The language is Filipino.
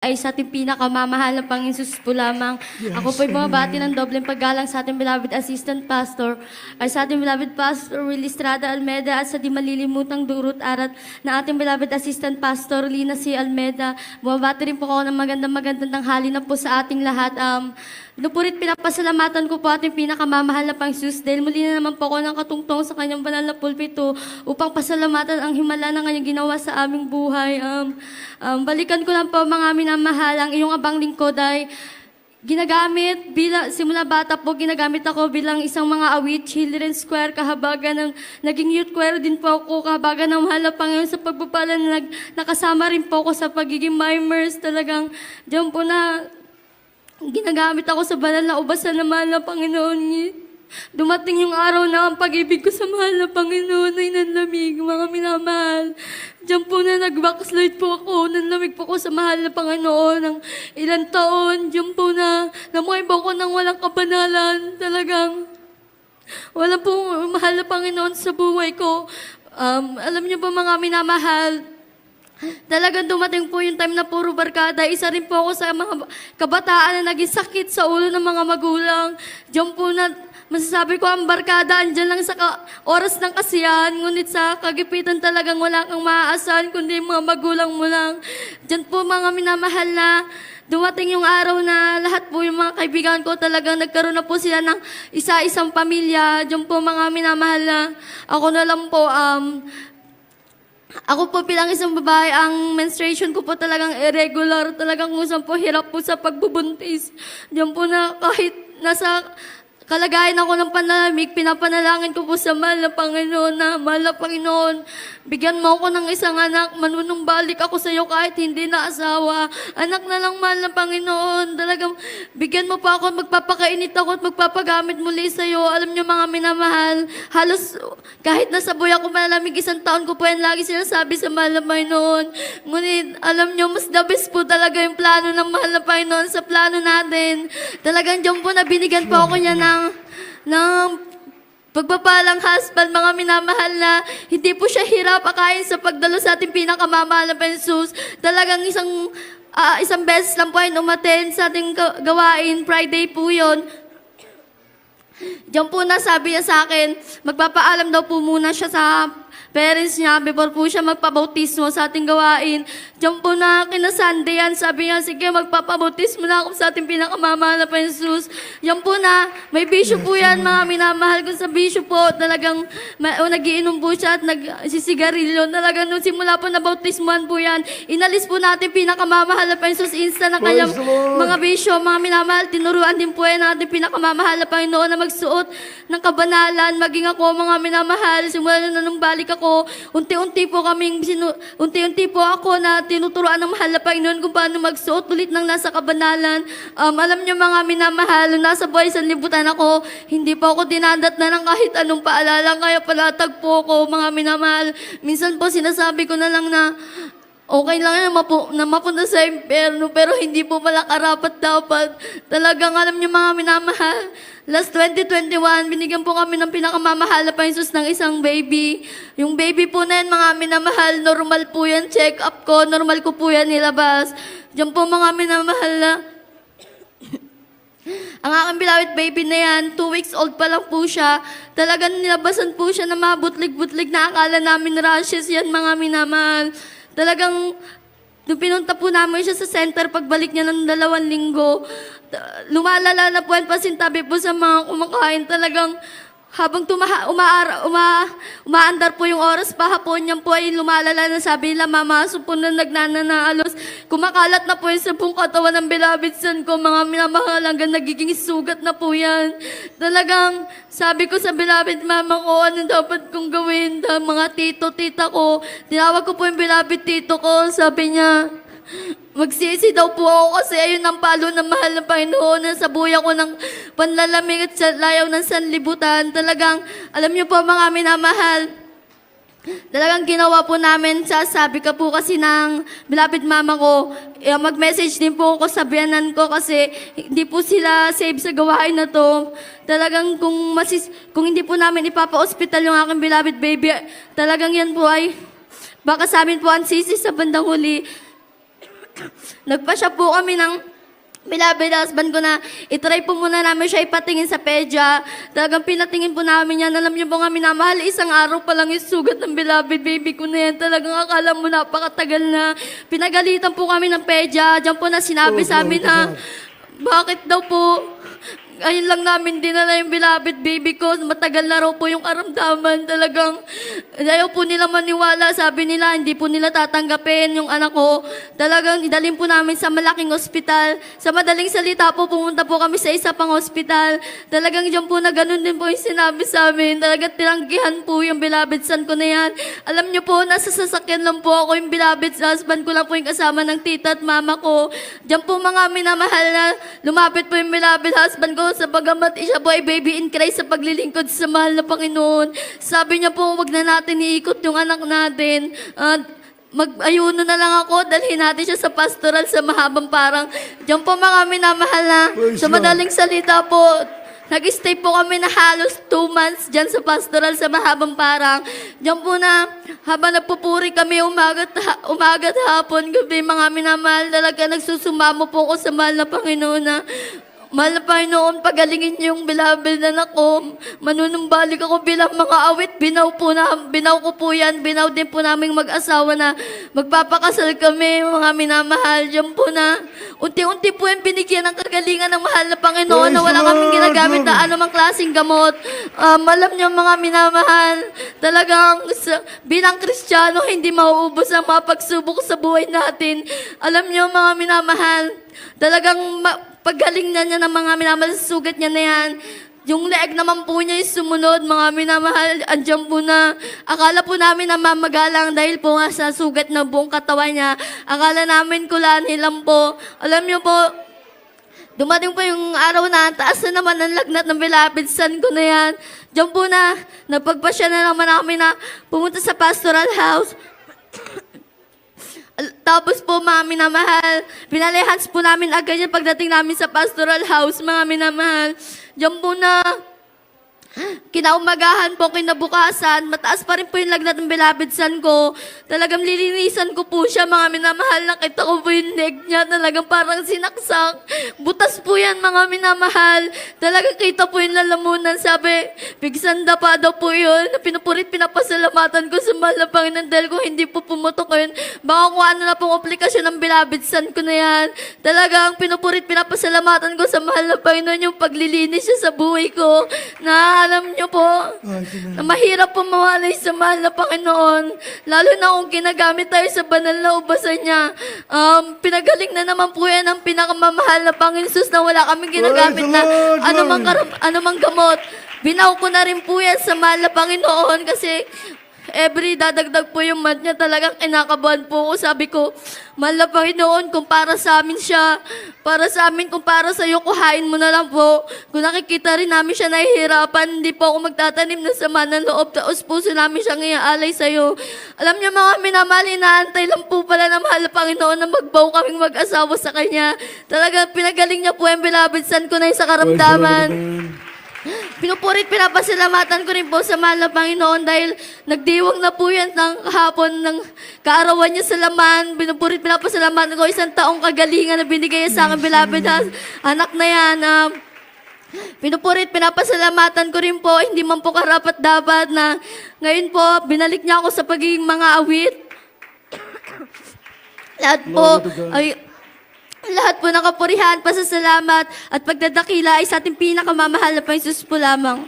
ay sa ating pinakamamahal na Panginoon po lamang. Ako po ay bumabati ng dobleng paggalang sa ating beloved assistant pastor, ay sa ating beloved pastor Willie Estrada Almeda at sa di malilimutang durot arat na ating beloved assistant pastor Lina C. Almeda. Bumabati rin po ako ng magandang magandang tanghali na po sa ating lahat. Um, Nupurit pinapasalamatan ko po ating pinakamamahal na Pang Jesus dahil muli na naman po ako ng katungtong sa kanyang banal na pulpito upang pasalamatan ang himala ng kanyang ginawa sa aming buhay. Um, um, balikan ko lang po mga minamahal ang iyong abang lingkod ay ginagamit bilang simula bata po ginagamit ako bilang isang mga awit children's choir kahabagan ng naging youth choir din po ako kahabagan ng mahal na Panginoon sa pagpapala na nag, nakasama rin po ako sa pagiging mimers talagang diyan po na Ginagamit ako sa banal na ubasan ng mahal na Panginoon. Dumating yung araw na ang pag-ibig ko sa mahal na Panginoon ay nanlamig, mga minamahal. Diyan po na nag-backslide po ako, nanlamig po ako sa mahal na Panginoon ng ilang taon. Diyan po na namuhay po ako ng walang kabanalan. Talagang wala pong mahal na Panginoon sa buhay ko. Um, alam niyo ba mga minamahal, Talagang dumating po yung time na puro barkada. Isa rin po ako sa mga kabataan na naging sakit sa ulo ng mga magulang. Diyan po na masasabi ko ang barkada, andyan lang sa oras ng kasiyahan. Ngunit sa kagipitan talagang wala kang maaasahan, kundi mga magulang mo lang. Diyan po mga minamahal na dumating yung araw na lahat po yung mga kaibigan ko talagang nagkaroon na po sila ng isa-isang pamilya. Diyan po mga minamahal na ako na lang po um, ako po bilang isang babae, ang menstruation ko po talagang irregular. Talagang usang po hirap po sa pagbubuntis. Diyan po na kahit nasa kalagayan ako ng panlamig, pinapanalangin ko po sa mahal na Panginoon na mahal na Panginoon, bigyan mo ako ng isang anak, manunumbalik ako sa iyo kahit hindi na asawa. Anak na lang mahal na Panginoon, talagang bigyan mo pa ako, magpapakainit ako at magpapagamit muli sa iyo. Alam niyo mga minamahal, halos kahit nasa buhay ako malamig, isang taon ko po yan lagi sinasabi sa mahal na Panginoon. Ngunit alam niyo, mas the best po talaga yung plano ng mahal na Panginoon sa plano natin. Talagang diyan po na binigyan po ako niya ng, ng pagpapalang husband, mga minamahal na hindi po siya hirap akayin sa pagdalo sa ating pinakamamahal na pensus. Talagang isang ah, isang beses lang po ay umaten sa ating ga- gawain. Friday po yon. Diyan po na sabi niya sa akin, magpapaalam daw po muna siya sa parents niya before po siya magpabautismo sa ating gawain. Diyan po na kinasande yan, sabi niya, sige magpapabautismo na ako sa ating pinakamamahal na pensus. Yan po na, may bisyo po yan, mga minamahal ko sa bisyo po. Talagang o, nagiinom po siya at nagsisigarilyo. Talagang nung simula po na bautismuhan po yan, inalis po natin pinakamamahal na pensus insta ng kanyang mga bisyo, mga minamahal, tinuruan din po yan natin pinakamamahal na Panginoon na magsuot ng kabanalan. Maging ako, mga minamahal, simula na nung balik ako, unti-unti po kaming, sinu- unti-unti po ako na tinuturuan ng mahal na Panginoon kung paano magsuot ulit ng nasa kabanalan. Um, alam niyo mga minamahal, nasa buhay sa libutan ako, hindi po ako dinadat na ng kahit anong paalala, kaya palatag po ako, mga minamahal. Minsan po sinasabi ko na lang na, Okay lang na, mapu- na mapunta sa impyerno, pero hindi po pala karapat dapat. Talagang alam niyo mga minamahal, last 2021, binigyan po kami ng pinakamamahal na Jesus ng isang baby. Yung baby po na yan, mga minamahal, normal po yan, check up ko, normal ko po yan nilabas. Diyan po mga minamahal na, ang aking bilawit baby na yan, two weeks old pa lang po siya. Talagang nilabasan po siya na mga butlig-butlig na akala namin rashes yan, mga minamahal. Talagang, nung pinunta po namin siya sa center, pagbalik niya ng dalawang linggo, lumalala na po yan, pasintabi po sa mga kumakain. Talagang, habang tumaha, umaara, uma, umaandar po yung oras pa hapon, yan po ay lumalala na sabi nila, mama, po na nagnananaalos. Kumakalat na po yung sa buong katawan ng beloved son ko, mga minamahal, hanggang nagiging sugat na po yan. Talagang, sabi ko sa beloved mama ko, ano dapat kong gawin? Mga tito, tita ko, tinawag ko po yung beloved tito ko, sabi niya, Magsisi daw po ako kasi ayun ang palo ng mahal ng Panginoon na sa buhay ako ng panlalamig at layaw ng sanlibutan. Talagang, alam niyo po mga minamahal, talagang ginawa po namin, sasabi ka po kasi ng bilapit mama ko, eh, mag-message din po ako sa biyanan ko kasi hindi po sila save sa gawain na to. Talagang kung, masis, kung hindi po namin ipapa-hospital yung aking bilapit baby, talagang yan po ay, baka sa amin po ang sisi sa bandang huli. Nagpa siya po kami ng Beloved husband ko na itry po muna namin siya ipatingin sa pedya. Talagang pinatingin po namin yan. Alam niyo po nga minamahal, isang araw pa lang yung sugat ng beloved baby ko na yan. Talagang akala mo napakatagal na. Pinagalitan po kami ng pedya. Diyan po na sinabi Oh, sa amin to na, bakit daw po ayun lang namin dinala yung beloved baby ko. Matagal na raw po yung karamdaman. Talagang ayaw po nila maniwala. Sabi nila, hindi po nila tatanggapin yung anak ko. Talagang idalhin po namin sa malaking ospital. Sa madaling salita po, pumunta po kami sa isa pang ospital. Talagang dyan po na ganun din po yung sinabi sa amin. Talagang tinanggihan po yung beloved son ko na yan. Alam niyo po, nasa sasakyan lang po ako yung beloved husband ko lang po yung kasama ng tita at mama ko. Diyan po mga minamahal na lumapit po yung beloved husband ko sa bagamat siya po ay baby in Christ sa paglilingkod sa mahal na Panginoon. Sabi niya po, wag na natin iikot yung anak natin. At mag-ayuno na lang ako, dalhin natin siya sa pastoral sa mahabang parang. Diyan po mga minamahal na Praise sa madaling salita po, Nag-stay po kami na halos two months dyan sa pastoral sa Mahabang Parang. Diyan po na, habang nagpupuri kami umagat, ha, umagat hapon, gabi, mga minamahal, talaga nagsusumamo po ko sa mahal na Panginoon na, Mahal na Panginoon, pagalingin niyo yung beloved na ko. Manunumbalik ako bilang mga awit. Binaw po na, binaw ko po yan. Binaw din po naming mag-asawa na magpapakasal kami, mga minamahal. Diyan po na, unti-unti po yung binigyan ng kagalingan ng mahal na Panginoon na wala kaming ginagamit na anumang klaseng gamot. Um, alam niyo mga minamahal, talagang sa, bilang Kristiyano, hindi mauubos ang mga pagsubok sa buhay natin. Alam niyo mga minamahal, talagang ma- paggaling na niya ng mga minamahal sa sugat niya na yan, yung leeg naman po niya yung sumunod, mga minamahal, andyan po na. Akala po namin na mamagalang dahil po nga sa sugat ng buong katawan niya. Akala namin kulanin lang po. Alam niyo po, Dumating po yung araw na, taas na naman ang lagnat ng beloved son ko na yan. Diyan po na, napagpasya na naman namin na pumunta sa pastoral house. Tapos po, mga minamahal, pinalehans po namin agad yung pagdating namin sa pastoral house, mga minamahal. Diyan po na, Kinaumagahan po, kinabukasan, mataas pa rin po yung lagnat ng beloved son ko. Talagang lilinisan ko po siya, mga minamahal. Nakita ko po yung leg niya, talagang parang sinaksak. Butas po yan, mga minamahal. Talagang kita po yung lalamunan. Sabi, pigsanda pa daw po yun. Pinupurit, pinapasalamatan ko sa mahal na Panginoon dahil hindi po pumutok yun, baka kung ano na pong aplikasyon ng beloved son ko na yan. Talagang pinupurit, pinapasalamatan ko sa mahal na Panginoon yung paglilinis siya sa buhay ko. Na alam niyo po, na mahirap po mawalay sa mahal na Panginoon. Lalo na kung ginagamit tayo sa banal na ubasan niya. Um, pinagaling na naman po yan ang pinakamamahal na Panginoon na wala kaming ginagamit na anumang, anumang gamot. Binaw ko na rin po yan sa mahal na Panginoon kasi every dadagdag po yung month niya talagang kinakabahan po ako. Sabi ko, mahal na Panginoon, kung para sa amin siya, para sa amin, kung para sa iyo, kuhain mo na lang po. Kung nakikita rin namin siya nahihirapan, hindi po ako magtatanim ng sama ng loob, taos puso namin siyang iaalay sa iyo. Alam niyo mga minamahal, inaantay lang po pala ng mahal na Panginoon na magbaw kaming mag-asawa sa Kanya. Talaga, pinagaling niya po yung beloved son ko na yung sa karamdaman. Pinupurit, pinapasalamatan ko rin po sa mahal na Panginoon dahil nagdiwang na po yan ng hapon ng kaarawan niya sa laman. Pinupurit, pinapasalamatan ko isang taong kagalingan na binigay niya sa akin, has- anak na yan. ah, pinupurit, pinapasalamatan ko rin po, hindi man po karapat dapat na ngayon po, binalik niya ako sa pagiging mga awit. Lahat po, ay, lahat po ng kapurihan, pasasalamat at pagdadakila ay sa ating pinakamamahal na Panginoon po lamang.